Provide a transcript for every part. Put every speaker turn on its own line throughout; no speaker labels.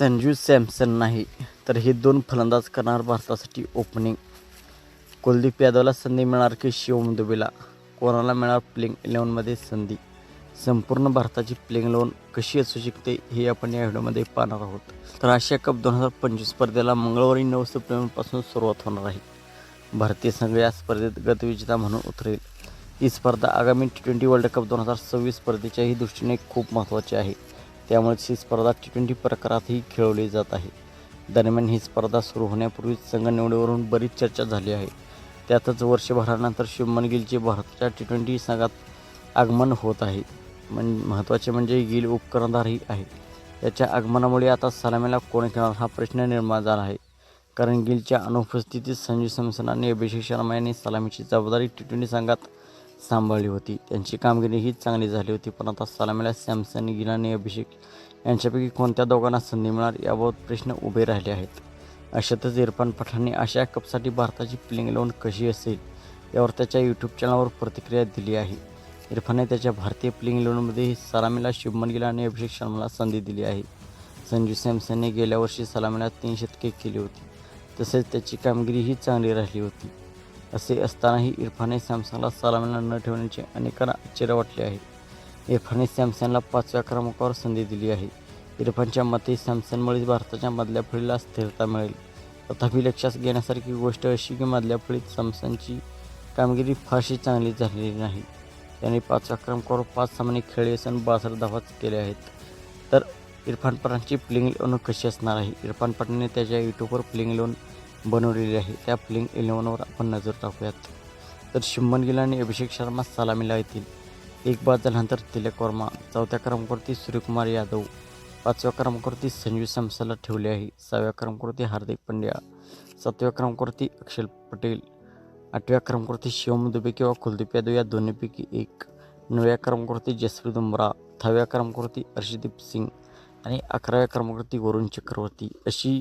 संजू सॅमसन नाही तर हे दोन फलंदाज करणार भारतासाठी ओपनिंग कुलदीप यादवला संधी मिळणार की शिवम दुबेला? कोणाला मिळणार प्लेइंग इलेवनमध्ये संधी? संपूर्ण भारताची प्लेइंग इलेवन कशी असू शकते हे आपण या व्हिडिओमध्ये पाहणार आहोत. तर आशिया कप दोन हजार पंचवीस स्पर्धेला मंगळवारी नऊ सप्टेंबरपासून सुरुवात होणार आहे. भारतीय संघ या स्पर्धेत गतविजेता म्हणून उतरेल. ही स्पर्धा आगामी टी ट्वेंटी वर्ल्ड कप दोन हजार सव्वीस स्पर्धेच्याही दृष्टीने खूप महत्त्वाची आहे. त्यामुळेच ही स्पर्धा टी ट्वेंटी प्रकारातही खेळवली जात आहे. दरम्यान ही स्पर्धा सुरू होण्यापूर्वी संघ निवडीवरून बरीच चर्चा झाली आहे. त्यातच वर्षभरानंतर शुभमन गिलचे भारताच्या टी ट्वेंटी संघात आगमन होत आहे. म्हण महत्त्वाचे म्हणजे गिल उपकरणधारही आहे. त्याच्या आगमनामुळे आता सलामीला कोण खेळणार हा प्रश्न निर्माण झाला आहे. कारण गिलच्या अनुपस्थितीत संजू सॅमसन आणि अभिषेक शर्मा यांनी सलामीची जबाबदारी टी ट्वेंटी संघात सांभाळली होती. त्यांची कामगिरी ही चांगली झाली होती. पण आता सलामीला सॅमसन गिल आणि अभिषेक यांच्यापैकी कोणत्या दोघांना संधी मिळणार याबाबत प्रश्न उभे राहिले आहेत. अशातच इरफान पठाणने आशिया कपसाठी भारताची प्लेंग लावून कशी असेल यावर त्याच्या यूट्यूब चॅनलवर प्रतिक्रिया दिली आहे. इरफानने त्याच्या भारतीय प्लेइंग इलेव्हनमध्ये सलामीला शुभमन गिल आणि अभिषेक शर्माला संधी दिली आहे. संजू सॅमसनने गेल्या वर्षी सलामीला तीन शतके केली होती. तसेच त्याची कामगिरी ही चांगली राहिली होती. असे असतानाही इरफानने सॅमसंगला सलामीला न ठेवण्याचे अनेकांना आश्चर्य वाटले आहे. इरफानने सॅमसनला पाचव्या क्रमांकावर संधी दिली आहे. इरफानच्या मते सॅमसनमुळेच भारताच्या मधल्या फळीला स्थिरता मिळेल. तथापि लक्षात घेण्यासारखी गोष्ट अशी की मधल्या फळीत सॅमसनची कामगिरी फारशी चांगली झालेली नाही. त्याने पाचव्या क्रमांकावर पाच सामने खेळले असून बासष्ट धावाच केले आहेत. तर इरफान पठाणची प्लेइंग इलेव्हन कशी असणार आहे? इरफान पठाणने त्याच्या यूट्यूबवर प्लेइंग लोन बनवलेली आहे. त्या प्लेइंग इलेवनवर आपण नजर टाकूयात. तर शुभमन गिल आणि अभिषेक शर्मा सलामीला येतील. एक बाद झाल्यानंतर तिलक वर्मा चौथ्या क्रमांकावरती सूर्यकुमार यादव पाचव्या क्रमांकावरती संजू सॅमसनला ठेवले आहे. सहाव्या क्रमांकावरती हार्दिक पंड्या सातव्या क्रमांकावरती अक्षल पटेल आठव्या क्रमांकावरती शिवम दुबे किंवा कुलदीप यादव या दोन्हीपैकी एक नवव्या क्रमांकावरती जसप्रीत दुमरा दहाव्या क्रमांकावरती अर्षदीप सिंग आणि अकराव्या क्रमांकावरती वरुण चक्रवर्ती. अशी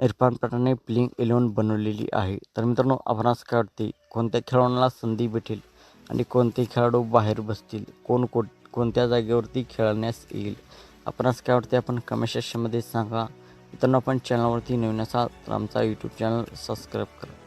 इरफान पठाणने प्लेइंग इलेवन बनवलेली आहे. तर मित्रांनो आपणास काय वाटते कोणत्या खेळाडूंना संधी भेटेल आणि कोणते खेळाडू बाहेर बसतील? कोण को कोणत्या जागेवरती खेळण्यास येईल? आपणास काय वाटते आपण कमेंट सेक्शनमध्ये सांगा. मित्रांनो आपण चॅनलवरती नवीन असाल तर आमचा यूट्यूब चॅनल सबस्क्राईब करा.